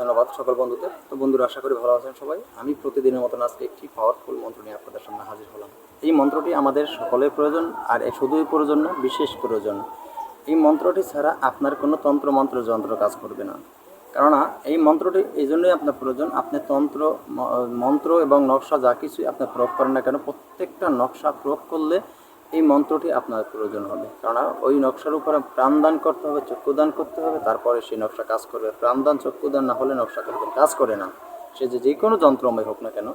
ধন্যবাদ সকল বন্ধুদের। তো বন্ধুরা, আশা করি ভালো আছেন সবাই। আমি প্রতিদিনের মতন আজকে একটি পাওয়ারফুল মন্ত্র নিয়ে আপনাদের সামনে হাজির হলাম। এই মন্ত্রটি আমাদের সকলের প্রয়োজন, আর শুধুই প্রয়োজন না, বিশেষ প্রয়োজন। এই মন্ত্রটি ছাড়া আপনার কোনো তন্ত্র মন্ত্র যন্ত্র কাজ করবে না। কেননা, এই মন্ত্রটি এই জন্যই আপনার প্রয়োজন, আপনি তন্ত্র মন্ত্র এবং নকশা যা কিছুই আপনি প্রয়োগ করেন না কেন, প্রত্যেকটা নকশা প্রয়োগ করলে এই মন্ত্রটি আপনার প্রয়োজন হবে। কেননা ওই নকশার উপরে প্রাণদান করতে হবে, চক্ষুদান করতে হবে, তারপরে সেই নকশা কাজ করবে। প্রাণদান, চক্ষুদান না হলে নকশা করবে, কাজ করে না। সে যে যে কোনো যন্ত্রময় হোক না কেন।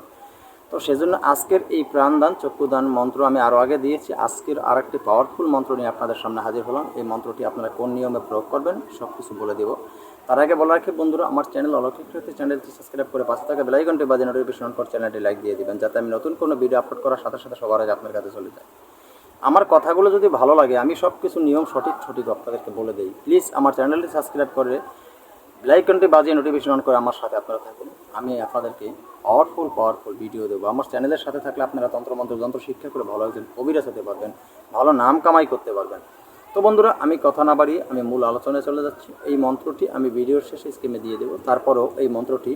তো সেজন্য আজকের এই প্রাণদান, চক্ষুদান মন্ত্র আমি আরও আগে দিয়েছি। আজকের আরেকটি পাওয়ারফুল মন্ত্র নিয়ে আপনাদের সামনে হাজির হলাম। এই মন্ত্রটি আপনারা কোন নিয়মে প্রয়োগ করবেন সব কিছু বলে দেব। তার আগে বলা রাখি বন্ধুরা, আমার চ্যানেল অলৌকিক চ্যানেলটি সাবস্ক্রাইব করে পাশে থাকা বেলাইকনটি বাজে নোটিফিকেশন পর চ্যানেলটি লাইক দিয়ে দিবেন, যাতে আমি নতুন কোনো ভিডিও আপলোড করার সাথে সাথে সবার আগে আপনার কাছে চলে যায়। আমার কথাগুলো যদি ভালো লাগে, আমি সব কিছু নিয়ম সঠিক সঠিক আপনাদেরকে বলে দিই। প্লিজ আমার চ্যানেলটি সাবস্ক্রাইব করে লাইকনটি বাজিয়ে নোটিফিকেশন অন করে আমার সাথে আপনারা থাকুন। আমি আপনাদেরকে পাওয়ারফুল পাওয়ারফুল ভিডিও দেবো। আমার চ্যানেলের সাথে থাকলে আপনারা তন্ত্রমন্ত্র, যন্ত্র শিক্ষা করে ভালো একজন কবিরাজ হতে পারবেন, ভালো নাম কামাই করতে পারবেন। তো বন্ধুরা, আমি কথা না বাড়িয়ে আমি মূল আলোচনায় চলে যাচ্ছি। এই মন্ত্রটি আমি ভিডিওর শেষে স্কিমে দিয়ে দেবো। তারপরও এই মন্ত্রটি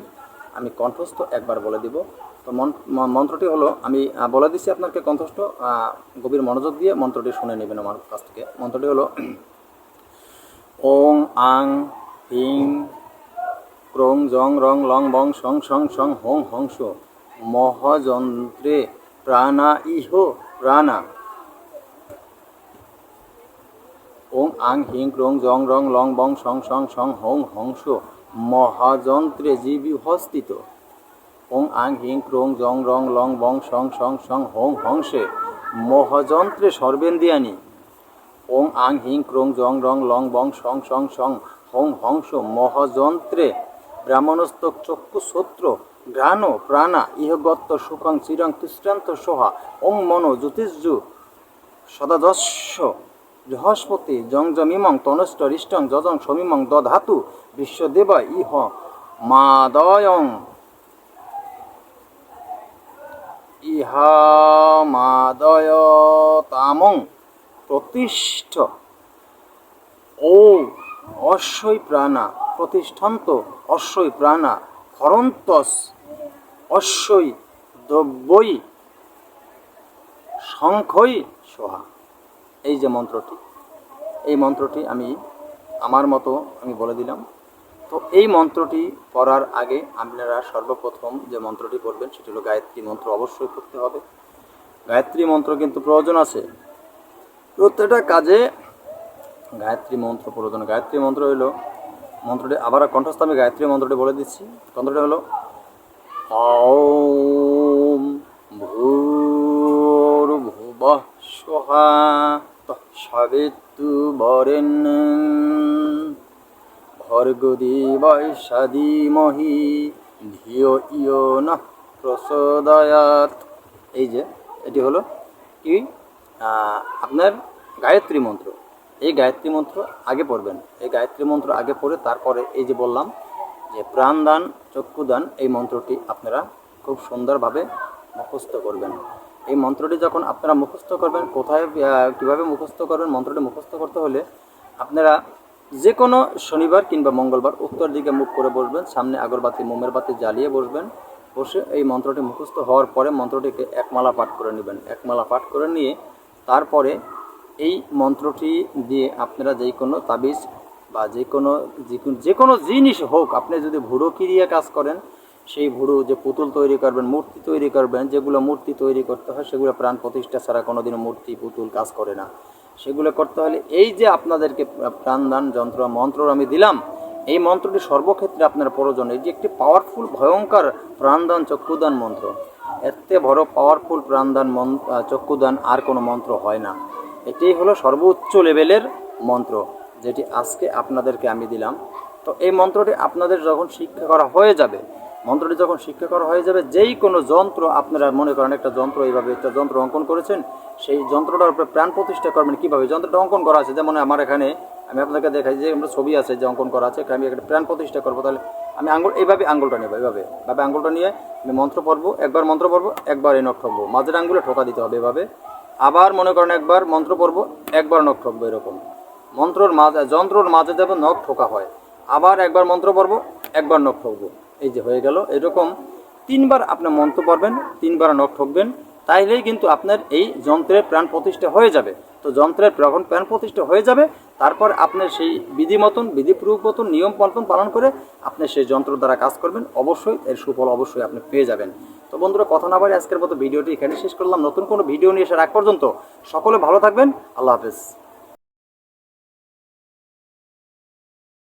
আমি কণ্ঠস্থ একবার বলে দিব। তো মন- মন্ত্রটি হলো, আমি বলে দিচ্ছি আপনাকে কণ্ঠস্থ গভীর মনোযোগ দিয়ে মন্ত্রটি শুনে নেবেন আমার কাছ থেকে। মন্ত্রটি হলো, ওং, আং, হিং, ক্রং, জং, রং, লং, বং সং সং সং হং, হংস, মহযন্ত্রে প্রাণা ইহ প্রাণা। ওং আং হিং ক্রং জং রং লং বং সং সং সং হং হংস মহাযন্ত্রে জীবী হস্তিত। ওং আং হিং ক্রং জং রং লং বং সং সং সং হং হংসে মহাযন্ত্রে সর্বেন্দিয়ানি ওং আং হিং ক্রং জং রং লং বং সং সং সং হং হংস মহাযন্ত্রে ব্রাহ্মণস্তক চক্ষু সূত্র ঘ্রাণ প্রাণা ইহগত্ত সুখং চিরং তিষ্টান্ত সোহা ওং মনো জ্যোতিষজু সদাদস্য বৃহস্পতি জং জমিমং তনষ্ট রিষ্টং যজং সমিমং দধাতু বিশ্বদেব ইহ মাদয়ং। ইহা মাদয় তামং প্রতিষ্ঠ। ও অশ্বই প্রাণা প্রতিষ্ঠান্ত অশ্বই প্রাণা হরন্তস অশ্বই দ্রব্যই শঙ্খই সোহা। এই যে মন্ত্রটি, এই মন্ত্রটি আমি আমার মতো আমি বলে দিলাম। তো এই মন্ত্রটি পড়ার আগে আপনারা সর্বপ্রথম যে মন্ত্রটি পড়বেন সেটি হলো গায়ত্রী মন্ত্র অবশ্যই পড়তে হবে। গায়ত্রী মন্ত্র কিন্তু প্রয়োজন আছে। প্রত্যেকটা কাজে গায়ত্রী মন্ত্র প্রয়োজন। গায়ত্রী মন্ত্র হলো, মন্ত্রটি আবার কণ্ঠস্থ আমি গায়ত্রী মন্ত্রটি বলে দিচ্ছি। মন্ত্রটি হলো ওম ভূর্ভুবঃ স্বহা তৎসবিতু বরেণ্যং ভর্গদেবায় সাদিমহি ধিয় ইয় না প্রচোদয়াত এই যে, এটি হলো কি? আপনার গায়ত্রী মন্ত্র। এই গায়ত্রী মন্ত্র আগে পড়বেন। এই গায়ত্রী মন্ত্র আগে পড়ে তারপরে এই যে বললাম যে প্রাণদান, চক্ষুদান, এই মন্ত্রটি আপনারা খুব সুন্দরভাবে মুখস্থ করবেন। এই মন্ত্রটি যখন আপনারা মুখস্থ করবেন, কোথায় কীভাবে মুখস্থ করবেন, মন্ত্রটি মুখস্থ করতে হলে আপনারা যে কোনো শনিবার কিংবা মঙ্গলবার উত্তর দিকে মুখ করে বসবেন, সামনে আগরবাতি, মোমের বাতি জ্বালিয়ে বসবেন। বসে এই মন্ত্রটি মুখস্থ হওয়ার পরে মন্ত্রটিকে একমালা পাঠ করে নেবেন। একমালা পাঠ করে নিয়ে তারপরে এই মন্ত্রটি দিয়ে আপনারা যে কোনো তাবিজ বা যে কোনো- যে কোনো জিনিস হোক, আপনি যদি ভুড়ো কিরিয়া কাজ করেন সেই ভুড়ো যে পুতুল তৈরি করবেন, মূর্তি তৈরি করবেন, যেগুলো মূর্তি তৈরি করতে হয়, সেগুলো প্রাণ প্রতিষ্ঠা ছাড়া কোনোদিনও মূর্তি, পুতুল কাজ করে না। সেগুলো করতে হলে এই যে আপনাদেরকে প্রাণদান যন্ত্র মন্ত্র আমি দিলাম, এই মন্ত্রটি সর্বক্ষেত্রে আপনার প্রয়োজন। এই যে একটি পাওয়ারফুল ভয়ঙ্কর প্রাণদান চক্ষুদান মন্ত্র, এতে বড় পাওয়ারফুল প্রাণদান চক্ষুদান আর কোনো মন্ত্র হয় না। এটাই হলো সর্বোচ্চ লেভেলের মন্ত্র, যেটি আজকে আপনাদেরকে আমি দিলাম। তো এই মন্ত্রটি আপনাদের যখন শিক্ষা করা হয়ে যাবে মন্ত্রটি যখন শিক্ষা করা হয়ে যাবে, যেই কোনো যন্ত্র আপনারা মনে করেন একটা যন্ত্র, এইভাবে একটা যন্ত্র অঙ্কন করেছেন, সেই যন্ত্রটার উপরে প্রাণ প্রতিষ্ঠা করবেন কীভাবে? যন্ত্রটা অঙ্কন করা আছে। যেমন আমার এখানে আমি আপনাকে দেখাই যে আমরা ছবি আছে, যে অঙ্কন করা আছে আমি একটা প্রাণ প্রতিষ্ঠা করব। তাহলে আমি আঙ্গুল, এইভাবে আঙ্গুলটা নেব, এইভাবে। এভাবে আঙ্গুলটা নিয়ে আমি মন্ত্র পড়ব, একবার মন্ত্র পড়ব, একবার এই নখ ঠকবো মাঝের আঙ্গুলে ঠোকা দিতে হবে এভাবে। আবার মনে করেন একবার মন্ত্র পড়ব, একবার নখ ঠকবো এরকম। মন্ত্রর মাঝে, যন্ত্রর মাঝে যেমন নখ ঠোকা হয়। আবার একবার মন্ত্র পড়ব, একবার নখ ঠকবো। এই যে হয়ে গেল। এরকম তিনবার আপনি মন্ত্র পড়বেন, তিনবার নখ ঠকবেন, তাইলেই কিন্তু আপনার এই যন্ত্রের প্রাণ প্রতিষ্ঠা হয়ে যাবে। তো যন্ত্রের যখন প্রাণ প্রতিষ্ঠা হয়ে যাবে, তারপর আপনার সেই বিধি মতন বিধিপূর্বক মতন, নিয়ম মতন পালন করে আপনি সেই যন্ত্র দ্বারা কাজ করবেন। অবশ্যই এর সুফল অবশ্যই আপনি পেয়ে যাবেন। তো বন্ধুরা, কথা না বাড়ি আজকের মতো ভিডিওটি এখানে শেষ করলাম। নতুন কোনো ভিডিও নিয়ে এসে রাখ পর্যন্ত সকলে ভালো থাকবেন। আল্লাহ হাফেজ।